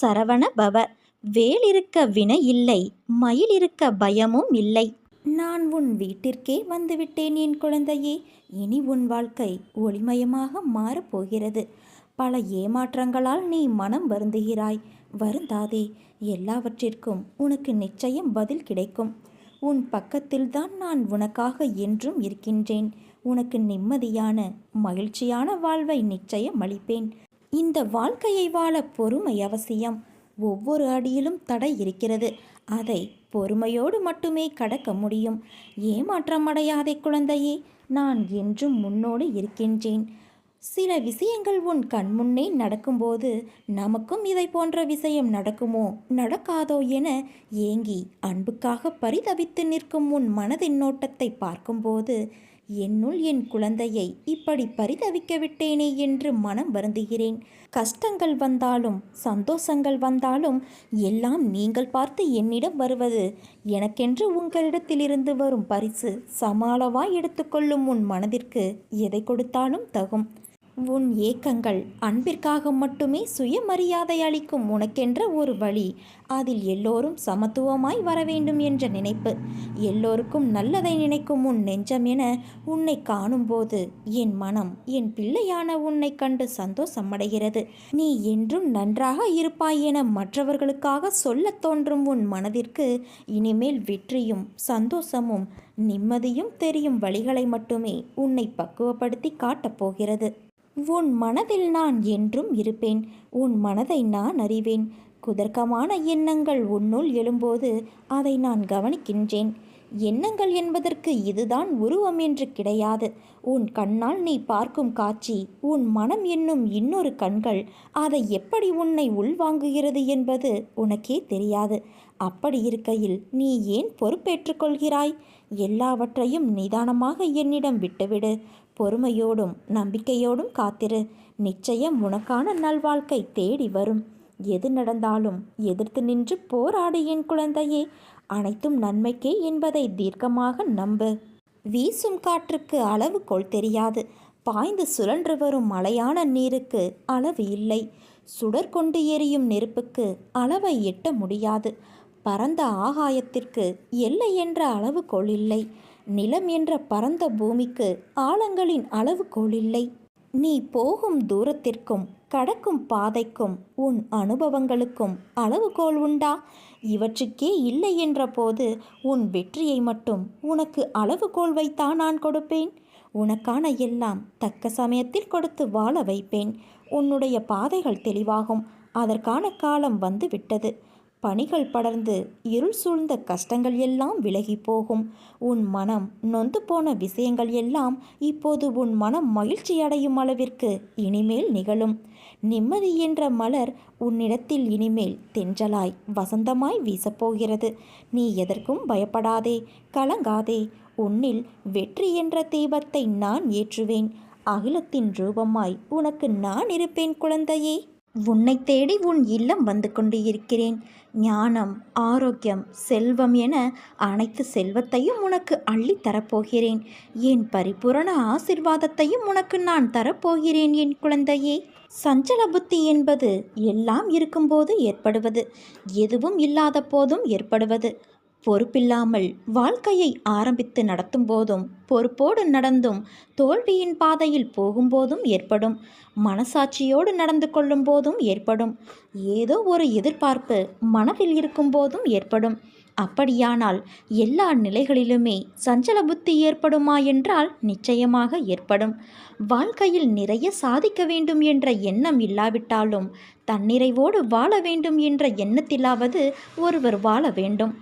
சரவண பவ. வேல் இருக்க வினை இல்லை மயில் இருக்க பயமும் இல்லை. நான் உன் வீட்டிற்கே வந்துவிட்டேன் என் குழந்தையே. இனி உன் வாழ்க்கை ஒளிமயமாக மாறப்போகிறது பல ஏமாற்றங்களால் நீ மனம் வருந்துகிறாய். வருந்தாதே எல்லாவற்றிற்கும் உனக்கு நிச்சயம் பதில் கிடைக்கும். உன் பக்கத்தில்தான் நான் உனக்காக என்றும் இருக்கின்றேன். உனக்கு நிம்மதியான மகிழ்ச்சியான வாழ்வை நிச்சயம் அளிப்பேன். இந்த வாழ்க்கையை வாழ பொறுமை அவசியம். ஒவ்வொரு அடியிலும் தடை இருக்கிறது. அதை பொறுமையோடு மட்டுமே கடக்க முடியும். ஏமாற்றம் அடையாதே குழந்தையே நான் என்றும் முன்னோடு இருக்கின்றேன். சில விஷயங்கள் உன் கண்முன்னே நடக்கும்போது நமக்கும் இதை போன்ற விஷயம் நடக்குமோ? நடக்காதோ என ஏங்கி அன்புக்காக பரிதவித்து நிற்கும் உன் மனதின் நோட்டத்தை பார்க்கும்போது என்னுள் என் குழந்தையை இப்படி பரிதவிக்க விட்டேனே என்று மனம் வருந்துகிறேன். கஷ்டங்கள் வந்தாலும் சந்தோஷங்கள் வந்தாலும் எல்லாம் நீங்கள் பார்த்து என்னிடம் வருவது. எனக்கென்று உங்களிடத்திலிருந்து வரும் பரிசு சமாளவாய் எடுத்துக்கொள்ளும் உன் மனதிற்கு எதை கொடுத்தாலும் தகும். உன் ஏக்கங்கள் அன்பிற்காக மட்டுமே சுயமரியாதை அளிக்கும் உனக்கென்ற ஒரு வழி. அதில் எல்லோரும் சமத்துவமாய் வர வேண்டும் என்ற நினைப்பு. எல்லோருக்கும் நல்லதை நினைக்கும் உன் நெஞ்சம் என உன்னை காணும்போது என் மனம் என் பிள்ளையான உன்னை கண்டு சந்தோஷமடைகிறது. நீ என்றும் நன்றாக இருப்பாய் என மற்றவர்களுக்காக சொல்லத் தோன்றும் உன் மனதிற்கு இனிமேல் வெற்றியும் சந்தோஷமும் நிம்மதியும் தெரியும் வழிகளை மட்டுமே உன்னை பக்குவப்படுத்தி காட்டப்போகிறது உன் மனதில் நான் என்றும் இருப்பேன். உன் மனதை நான் அறிவேன். குதர்க்கமான எண்ணங்கள் உன்னுள் எழும்போது அதை நான் கவனிக்கின்றேன். எண்ணங்கள் என்பதற்கு இதுதான் உருவம் என்று கிடையாது. உன் கண்ணால் நீ பார்க்கும் காட்சி உன் மனம் என்னும் இன்னொரு கண்கள் அதை எப்படி உன்னை உள்வாங்குகிறது என்பது உனக்கே தெரியாது. அப்படி இருக்கையில் நீ ஏன் பொறுப்பேற்றுக்கொள்கிறாய் எல்லாவற்றையும் நிதானமாக என்னிடம் விட்டுவிடு. பொறுமையோடும் நம்பிக்கையோடும் காத்திரு. நிச்சயம் உனக்கான நல்வாழ்க்கை தேடி வரும். எது நடந்தாலும் எதிர்த்து நின்று போராடு என் குழந்தையே. அனைத்தும் நன்மைக்கே என்பதை தீர்க்கமாக நம்பு. வீசும் காற்றுக்கு அளவுகோல் தெரியாது. பாய்ந்து சுழன்று வரும் மலையான நீருக்கு அளவு இல்லை. சுடர் கொண்டு எரியும் நெருப்புக்கு அளவை எட்ட முடியாது. பரந்த ஆகாயத்திற்கு எல்லை என்ற அளவுகோல் இல்லை. நிலம் என்ற பரந்த பூமிக்கு ஆழங்களின் அளவுகோல் இல்லை நீ போகும் தூரத்திற்கும் கடக்கும் பாதைக்கும் உன் அனுபவங்களுக்கும் அளவுகோல் உண்டா? இவற்றுக்கே இல்லை என்ற போது உன் வெற்றியை மட்டும் உனக்கு அளவுகோல் வைத்தான் நான் கொடுப்பேன். உனக்கான எல்லாம் தக்க சமயத்தில் கொடுத்து வாழ வைப்பேன். உன்னுடைய பாதைகள் தெளிவாகும். அதற்கான காலம் வந்து விட்டது பணிகள் படர்ந்து இருள் சூழ்ந்த கஷ்டங்கள் எல்லாம் விலகி போகும். உன் மனம் நொந்து போன விஷயங்கள் எல்லாம் இப்போது உன் மனம் மகிழ்ச்சி அடையும் அளவிற்கு இனிமேல் நிகழும். நிம்மதி என்ற மலர் உன்னிடத்தில் இனிமேல் தென்றலாய் வசந்தமாய் வீசப்போகிறது. நீ எதற்கும் பயப்படாதே கலங்காதே. உன்னில் வெற்றி என்ற தெய்வத்தை நான் ஏற்றுவேன். அகிலத்தின் ரூபமாய் உனக்கு நான் இருப்பேன் குழந்தையே. உன்னை தேடி உன் இல்லம் வந்து கொண்டு இருக்கிறேன் ஞானம் ஆரோக்கியம் செல்வம் என அனைத்து செல்வத்தையும் உனக்கு அள்ளி தரப்போகிறேன். என் பரிபூரண ஆசிர்வாதத்தையும் உனக்கு நான் தரப்போகிறேன் என் குழந்தையே. சஞ்சல புத்தி என்பது எல்லாம் இருக்கும்போது ஏற்படுவது எதுவும் இல்லாத போதும் ஏற்படுவது. பொறுப்பில்லாமல் வாழ்க்கையை ஆரம்பித்து நடத்தும் போதும் பொறுப்போடு நடந்தும் தோல்வியின் பாதையில் போகும்போதும் ஏற்படும். மனசாட்சியோடு நடந்து கொள்ளும் போதும் ஏற்படும். ஏதோ ஒரு எதிர்பார்ப்பு மனதில் இருக்கும் போதும் ஏற்படும். அப்படியானால் எல்லா நிலைகளிலுமே சஞ்சல புத்தி ஏற்படுமா என்றால் நிச்சயமாக ஏற்படும். வாழ்க்கையில் நிறைய சாதிக்க வேண்டும் என்ற எண்ணம் இல்லாவிட்டாலும் தன்னிறைவோடு வாழ வேண்டும் என்ற எண்ணத்திலாவது ஒருவர் வாழ வேண்டும்.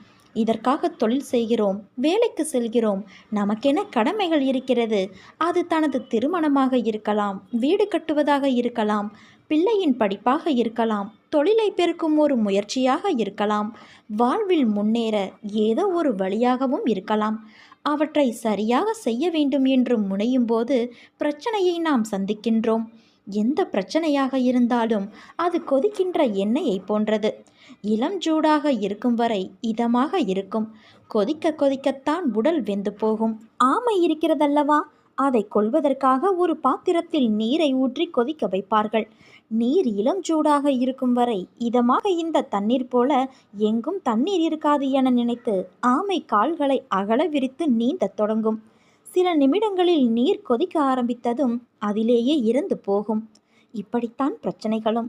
இதற்காக தொழில் செய்கிறோம் வேலைக்கு செல்கிறோம். நமக்கென கடமைகள் இருக்கிறது. அது தனது திருமணமாக இருக்கலாம் வீடு கட்டுவதாக இருக்கலாம் பிள்ளையின் படிப்பாக இருக்கலாம் தொழிலை பெருக்கும் ஒரு முயற்சியாக இருக்கலாம் வாழ்வில் முன்னேற ஏதோ ஒரு வழியாகவும் இருக்கலாம். அவற்றை சரியாக செய்ய வேண்டும் என்று முனையும் போது பிரச்சனையை நாம் சந்திக்கின்றோம். எந்த பிரச்சனையாக இருந்தாலும் அது கொதிக்கின்ற எண்ணெயை போன்றது. இளம் சூடாக இருக்கும் வரை இதமாக இருக்கும். கொதிக்க கொதிக்கத்தான் உடல் வெந்து போகும். ஆமை இருக்கிறதல்லவா? அதை கொள்வதற்காக ஒரு பாத்திரத்தில் நீரை ஊற்றி கொதிக்க வைப்பார்கள். நீர் இளம் சூடாக இருக்கும் வரை இதமாக இந்த தண்ணீர் போல எங்கும் தண்ணீர் இருக்காது என நினைத்து ஆமை கால்களை அகல விரித்து நீந்தத் தொடங்கும். சில நிமிடங்களில் நீர் கொதிக்க ஆரம்பித்ததும் அதிலேயே இறந்து போகும். இப்படித்தான் பிரச்சனைகளும்.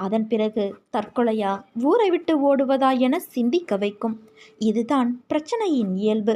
அதன் பிறகு தற்கொலையா ஊரை விட்டு ஓடுவதா என சிந்திக்க வைக்கும். இதுதான் பிரச்சனையின் இயல்பு.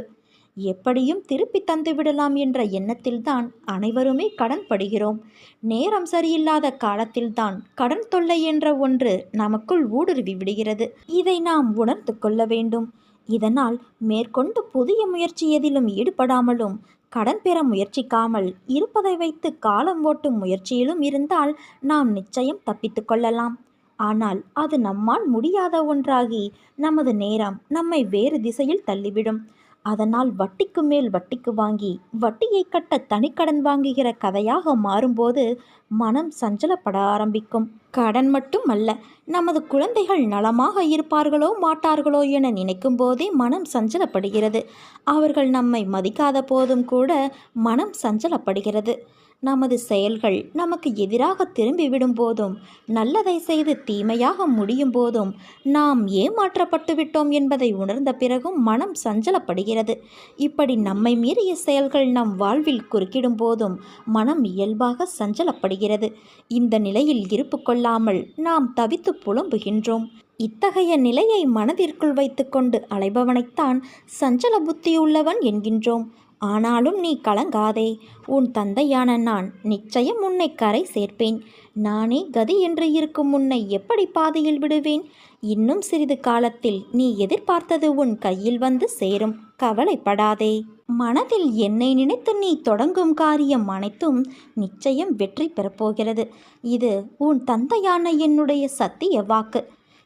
எப்படியும் திருப்பி தந்து விடலாம் என்ற எண்ணத்தில்தான் அனைவருமே கடன் படுகிறோம். நேரம் சரியில்லாத காலத்தில்தான் கடன் தொல்லை என்ற ஒன்று நமக்குள் ஊடுருவி விடுகிறது. இதை நாம் உணர்ந்து கொள்ள வேண்டும். இதனால் மேற்கொண்டு புதிய முயற்சி எதிலும் ஈடுபடாமலும் கடன் பெற முயற்சிக்காமல் இருப்பதை வைத்து காலம் ஓட்டும் முயற்சியிலும் இருந்தால் நாம் நிச்சயம் தப்பித்து கொள்ளலாம். ஆனால் அது நம்மால் முடியாத ஒன்றாகி நமது நேரம் நம்மை வேறு திசையில் தள்ளிவிடும். அதனால் வட்டிக்கு மேல் வட்டிக்கு வாங்கி வட்டியை கட்ட தனிக்கடன் வாங்குகிற கதையாக மாறும்போது மனம் சஞ்சலப்பட ஆரம்பிக்கும். கடன் மட்டும் அல்ல நமது குழந்தைகள் நலமாக இருப்பார்களோ மாட்டார்களோ என நினைக்கும் போதே மனம் சஞ்சலப்படுகிறது. அவர்கள் நம்மை மதிக்காத போதும் கூட மனம் சஞ்சலப்படுகிறது. நமது செயல்கள் நமக்கு எதிராக திரும்பிவிடும் போதும் நல்லதை செய்து தீமையாக முடியும் போதும் நாம் ஏமாற்றப்பட்டு விட்டோம் என்பதை உணர்ந்த பிறகும் மனம் சஞ்சலப்படுகிறது. இப்படி நம்மை மீறிய செயல்கள் நம் வாழ்வில் குறுக்கிடும் போதும் மனம் இயல்பாக சஞ்சலப்படுகிறது. இந்த நிலையில் இருப்பு கொள்ளாமல் நாம் தவித்து புலம்புகின்றோம். இத்தகைய நிலையை மனதிற்குள் வைத்துக்கொண்டு அலைபவனைத்தான் சஞ்சல புத்தியுள்ளவன் என்கின்றோம். ஆனாலும் நீ கலங்காதே. உன் தந்தையான நான் நிச்சயம் உன்னை கரை சேர்ப்பேன். நானே கதி என்று இருக்கும் உன்னை எப்படி பாதையில் விடுவேன்? இன்னும் சிறிது காலத்தில் நீ எதிர்பார்த்தது உன் கையில் வந்து சேரும். கவலைப்படாதே. மனதில் என்னை நினைத்து நீ தொடங்கும் காரியம் அனைத்தும் நிச்சயம் வெற்றி பெறப்போகிறது. இது உன் தந்தையான என்னுடைய சத்திய வாக்கு.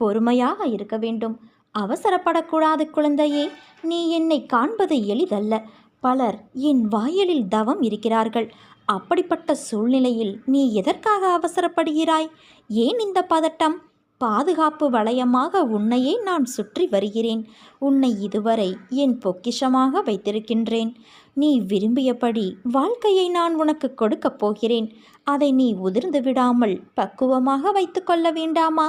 பொறுமையாக இருக்க வேண்டும். அவசரப்படக்கூடாது குழந்தையே. நீ என்னை காண்பது எளிதல்ல. பலர் என் வாயிலில் தவம் இருக்கிறார்கள். அப்படிப்பட்ட சூழ்நிலையில் நீ எதற்காக அவசரப்படுகிறாய்? ஏன் இந்த பதட்டம்? பாதுகாப்பு வளையமாக உன்னையே நான் சுற்றி வருகிறேன். உன்னை இதுவரை என் பொக்கிஷமாக வைத்திருக்கின்றேன். நீ விரும்பியபடி வாழ்க்கையை நான் உனக்கு கொடுக்கப் போகிறேன். அதை நீ உதிர்ந்து விடாமல் பக்குவமாக வைத்துக்கொள்ள வேண்டாமா?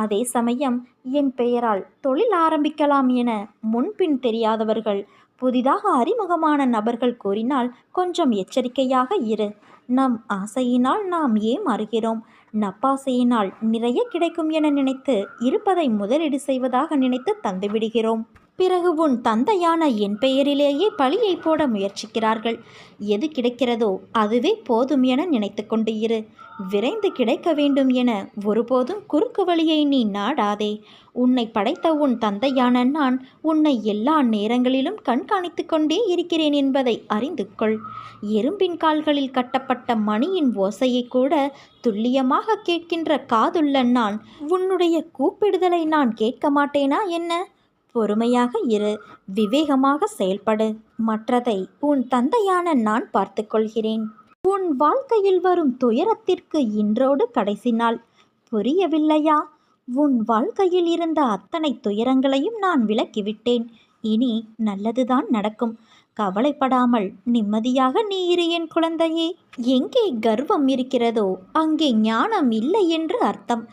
அதே சமயம் என் பெயரால் தொழில் ஆரம்பிக்கலாம் என முன்பின் தெரியாதவர்கள் புதிதாக அறிமுகமான நபர்கள் கூறினால் கொஞ்சம் எச்சரிக்கையாக இரு. நம் ஆசையினால் நாம் ஏமாறுகிறோம் நப்பாசையினால் நிறைய கிடைக்கும் என நினைத்து இருப்பதை முதலீடு செய்வதாக நினைத்து தந்துவிடுகிறோம். பிறகு உன் தந்தையான என் பெயரிலேயே பழியை போட முயற்சிக்கிறார்கள். எது கிடைக்கிறதோ அதுவே போதும் என நினைத்து கொண்டு இரு. விரைந்து கிடைக்க வேண்டும் என ஒருபோதும் குறுக்கு வழியை நீ நாடாதே. உன்னை படைத்த உன் தந்தையான நான் உன்னை எல்லா நேரங்களிலும் கண்காணித்து கொண்டே இருக்கிறேன் என்பதை அறிந்து கொள். எறும்பின் கால்களில் கட்டப்பட்ட மணியின் ஓசையை கூட துல்லியமாக கேட்கின்ற காதுள்ள நான் உன்னுடைய கூப்பிடுதலை நான் கேட்க மாட்டேனா என்ன? பொறுமையாக இரு விவேகமாக செயல்படு. மற்றதை உன் தந்தையான நான் பார்த்துக்கொள்கிறேன் உன் வாழ்க்கையில் வரும் துயரத்திற்கு இன்றோடு கடைசி நாள். புரியவில்லையா? உன் வாழ்க்கையில் இருந்த அத்தனை துயரங்களையும் நான் விலக்கிவிட்டேன். இனி நல்லதுதான் நடக்கும். கவலைப்படாமல் நிம்மதியாக நீ இரு என் குழந்தையே. எங்கே கர்வம் இருக்கிறதோ அங்கே ஞானம் இல்லை என்று அர்த்தம்.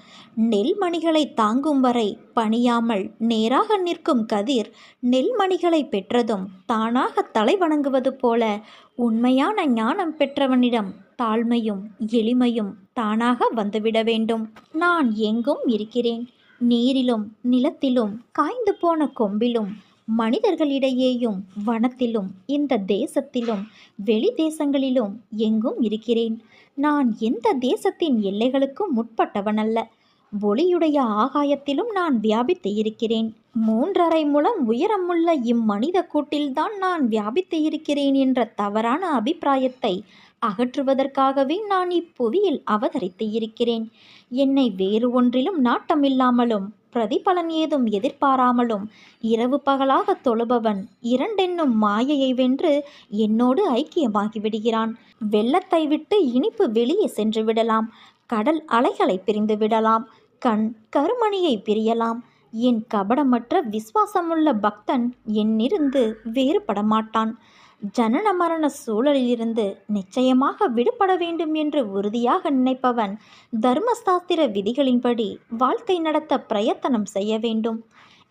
நெல்மணிகளை தாங்கும் வரை பணியாமல் நேராக நிற்கும் கதிர் நெல்மணிகளை பெற்றதும் தானாக தலை வணங்குவது போல உண்மையான ஞானம் பெற்றவனிடம் தாழ்மையும் எளிமையும் தானாக வந்துவிட வேண்டும். நான் எங்கும் இருக்கிறேன். நீரிலும் நிலத்திலும் காய்ந்து போன கொம்பிலும் மனிதர்களிடையேயும் வனத்திலும் இந்த தேசத்திலும் வெளி தேசங்களிலும் எங்கும் இருக்கிறேன். நான் எந்த தேசத்தின் எல்லைகளுக்கும் முற்பட்டவனல்ல. ஒளியுடைய ஆகாயத்திலும் நான் வியாபித்து இருக்கிறேன். மூன்றரை மூலம் உயரமுள்ள இம்மனித கூட்டில்தான் நான் வியாபித்து இருக்கிறேன் என்ற தவறான அபிப்பிராயத்தை அகற்றுவதற்காகவே நான் இப்புவியில் அவதரித்து இருக்கிறேன். என்னை வேறு ஒன்றிலும் நாட்டமில்லாமலும் பிரதிபலன் ஏதும் எதிர்பாராமலும் இரவு பகலாக தொழுபவன் இரண்டென்னும் மாயையை வென்று என்னோடு ஐக்கியமாகி விடுகிறான் வெள்ளத்தை விட்டு இனிப்பு வெளியே சென்று விடலாம். கடல் அலைகளை பிரிந்து விடலாம். கண் கருமணியை பிரியலாம். என் கபடமற்ற விசுவாசமுள்ள பக்தன் என்னிருந்து வேறுபட மாட்டான் ஜனன மரண சூழலிலிருந்து நிச்சயமாக விடுபட வேண்டும் என்று உறுதியாக நினைப்பவன் தர்மசாஸ்திர விதிகளின்படி வாழ்க்கை நடத்த பிரயத்தனம் செய்ய வேண்டும்.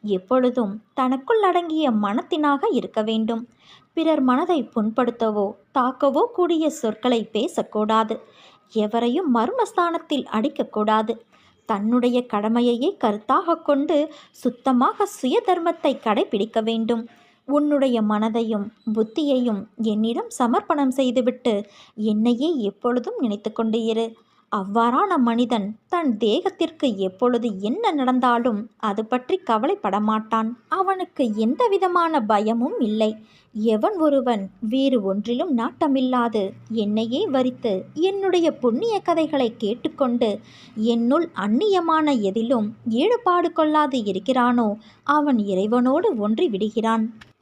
எப்பொழுதும் தனக்குள் அடங்கிய மனத்தினாக இருக்க வேண்டும். பிறர் மனதை புண்படுத்தவோ தாக்கவோ கூடிய சொற்களை பேசக்கூடாது. எவரையும் மர்மஸ்தானத்தில் அடிக்கக்கூடாது. தன்னுடைய கடமையையே கருத்தாக கொண்டு சுத்தமாக சுய தர்மத்தை கடைபிடிக்க வேண்டும். உன்னுடைய மனதையும் புத்தியையும் என்னிடம் சமர்ப்பணம் செய்துவிட்டு என்னையே எப்பொழுதும் நினைத்து கொண்டு இரு. அவ்வாறான மனிதன் தன் தேகத்திற்கு எப்பொழுது என்ன நடந்தாலும் அது பற்றி கவலைப்பட மாட்டான். அவனுக்கு எந்த விதமான பயமும் இல்லை. எவன் ஒருவன் வேறு ஒன்றிலும் நாட்டமில்லாது என்னையே வரித்து என்னுடைய புண்ணிய கதைகளை கேட்டுக்கொண்டு என்னுள் அந்நியமான எதிலும் ஈடுபாடு கொள்ளாது இருக்கிறானோ அவன் இறைவனோடு ஒன்றி விடுகிறான்.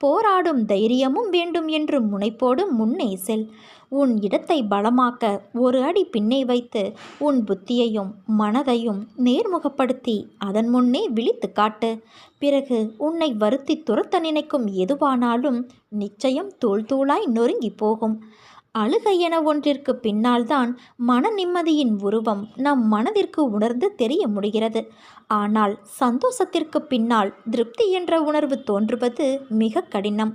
போராடும் தைரியமும் வேண்டும் என்று முனைப்போடு முன்னே செல் உன் இடத்தை பலமாக்க ஒரு அடி பின்னே வைத்து உன் புத்தியையும் மனதையும் நேர்முகப்படுத்தி அதன் முன்னே விழித்து காட்டு. பிறகு உன்னை வருத்தி துரத்த நினைக்கும் எதுவானாலும் நிச்சயம் தூள் தூளாய் நொறுங்கி போகும். அழுகை என ஒன்றிற்கு பின்னால்தான் மன நிம்மதியின் உருவம் நம் மனதிற்கு உணர்ந்து தெரிய முடிகிறது. ஆனால் சந்தோஷத்திற்கு பின்னால் திருப்தி என்ற உணர்வு தோன்றுவது மிக கடினம்.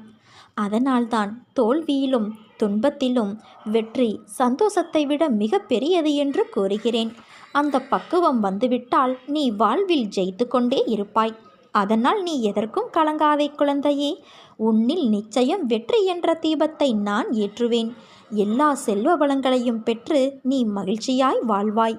அதனால்தான் தோல்வியிலும் துன்பத்திலும் வெற்றி சந்தோஷத்தை விட மிக பெரியது என்று கூறுகிறேன். அந்த பக்குவம் வந்துவிட்டால் நீ வாழ்வில் ஜெயித்து கொண்டே இருப்பாய். அதனால் நீ எதற்கும் கலங்காதே குழந்தையே. உன்னில் நிச்சயம் வெற்றி என்ற தீபத்தை நான் ஏற்றுவேன். எல்லா செல்வ வளங்களையும் பெற்று நீ மகிழ்ச்சியாய் வாழ்வாய்.